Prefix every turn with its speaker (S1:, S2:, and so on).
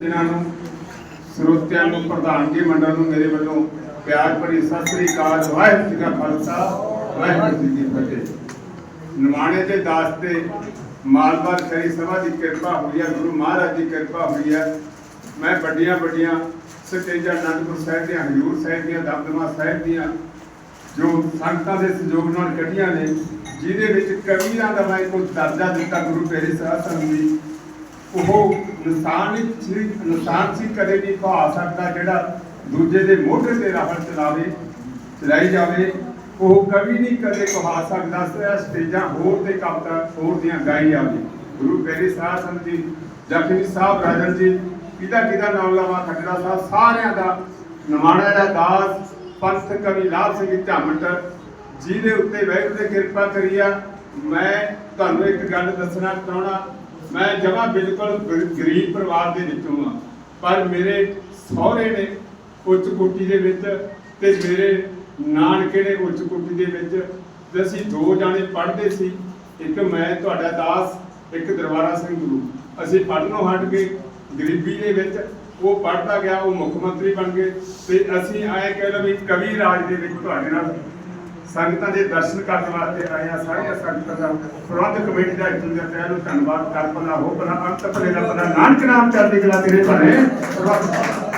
S1: ਇਹਨਾਂ ਨੂੰ ਸਰੋਤਿਆਂ ਨੂੰ ਪ੍ਰਧਾਨਗੀ ਮੰਡਲ ਨੂੰ, ਮੇਰੇ ਵੱਲੋਂ ਪਿਆਰ ਭਰੀ ਸਤਿ ਸ੍ਰੀ ਅਕਾਲ, ਵਾਹਿਗੁਰੂ ਜੀ ਕਾ ਖਾਲਸਾ, ਵਾਹਿਗੁਰੂ ਜੀ ਕੀ ਫਤਿਹ। ਨਿਮਾਣੇ ਦੇ ਦਾਸ ਤੇ ਮਾਲਵਾਰ ਕਰੀ ਸਭਾ ਦੀ ਕਿਰਪਾ ਹੋਈ ਹੈ, ਗੁਰੂ ਮਹਾਰਾਜ ਦੀ ਕਿਰਪਾ ਹੋਈ ਹੈ। ਮੈਂ ਵੱਡੀਆਂ ਵੱਡੀਆਂ ਸਤੇਜਾ ਅਨੰਦਪੁਰ ਸਾਹਿਬ ਦੀਆਂ, ਹਜੂਰ ਸਾਹਿਬ ਦੀਆਂ, ਦਮਦਮਾ ਸਾਹਿਬ ਦੀਆਂ, ਜੋ ਸੰਗਤਾਂ ਦੇ ਸਹਿਯੋਗ ਨਾਲ ਕੱਢੀਆਂ ਨੇ, ਜਿਹਦੇ ਵਿੱਚ ਕਵੀਰਾਂ ਦਾ ਮੈਂ ਕੋਈ ਦਰਜਾ ਦਿੱਤਾ, ਗੁਰੂ ਤੇਰੇ ਸਾਹਿਬ ਦੀ ਉਹ ਇਨਸਾਨ ਸੀ ਇਨਸਾਨ ਸੀ, ਕਦੇ ਨਹੀਂ ਭਾ ਸਕਦਾ ਜਿਹੜਾ ਦੂਜੇ ਦੇ ਮੋਢੇ ਤੇ ਰਾਹਲ ਚਲਾਵੇ, ਚਲਾਈ ਜਾਵੇ। ਉਹ ਕਵੀ ਨਹੀਂ ਕਦੇ ਕਹਾ ਸਕਦਾ ਸੀ ਸਟੇਜਾਂ ਹੋਰ ਤੇ ਕਵਿਤਾ ਹੋਰ ਦੀਆਂ ਗਾਈ ਜਾਵੇ। ਗੁਰੂ ਤੇਰੇ ਸਾਹ ਸੰਗ ਦੀ ਜਖਮੀ ਸਾਹਿਬ ਰਾਜਨ ਜੀ, ਕਿਹਦਾ ਕਿਹਦਾ ਨਾਮ ਲਵਾ ਖੱਟੜਾ ਸਾਹਿਬ, ਸਾਰਿਆਂ ਦਾ ਨਮਾਣਾ ਦਾ ਦਾਸ, ਪੰਥ ਕਵੀ ਲਾਭ ਸਿੰਘ ਝਾਮਟ ਜਿਹਦੇ ਉੱਤੇ ਵਾਹਿਗੁਰੂ ਨੇ ਕਿਰਪਾ ਕਰੀ ਆ। ਮੈਂ ਤੁਹਾਨੂੰ ਇੱਕ ਗੱਲ ਦੱਸਣਾ ਚਾਹਣਾ ਮੈਂ ਜਮਾ ਬਿਲਕੁਲ ਗਰੀਬ ਪਰਿਵਾਰ ਦੇ ਵਿੱਚੋਂ ਆ। ਪਰ ਮੇਰੇ ਸਹੁਰੇ ਨੇ ਉੱਚ ਕੋਟੀ ਦੇ ਵਿੱਚ ਤੇ ਮੇਰੇ ਨਾਨਕੇ ਨੇ ਉੱਚ ਕੋਟੀ ਦੇ ਵਿੱਚ ਤੇ ਅਸੀਂ ਦੋ ਜਾਣੇ ਪੜ੍ਹਦੇ ਸੀ। ਇੱਕ ਮੈਂ, ਤੁਹਾਡਾ ਦਾਸ, ਇੱਕ ਦਰਬਾਰਾ ਸਿੰਘ ਗੁਰੂ। ਅਸੀਂ ਪੜ੍ਹਨੋਂ ਹਟ ਕੇ ਗਰੀਬੀ ਦੇ ਵਿੱਚ ਉਹ ਪੜ੍ਹਦਾ ਗਿਆ, ਉਹ ਮੁੱਖ ਮੰਤਰੀ ਬਣ ਗਏ ਤੇ ਅਸੀਂ ਆਏ ਕਹਿ ਲਓ ਵੀ ਕਵੀ ਰਾਜ ਦੇ ਵਿੱਚ ਤੁਹਾਡੇ ਨਾਲ ਸੰਗਤਾਂ ਦੇ ਦਰਸ਼ਨ ਕਰਨ ਵਾਸਤੇ ਆਏ ਆ ਸਾਰੀਆਂ ਸੰਗਤਾਂ ਦਾ ਪ੍ਰਬੰਧ ਕਮੇਟੀ ਦਾ ਇੱਕ ਦੂਜੇ ਤਹਿ ਧੰਨਵਾਦ ਕਰ ਹੋ, ਭਲਾ ਅੰਤ ਭਲੇ ਦਾ ਭਲਾ ਨਾਨਕ ਨਾਮ ਚੜ੍ਹਦੀ ਕਲਾ ਤੇਰੇ ਭਲੇ।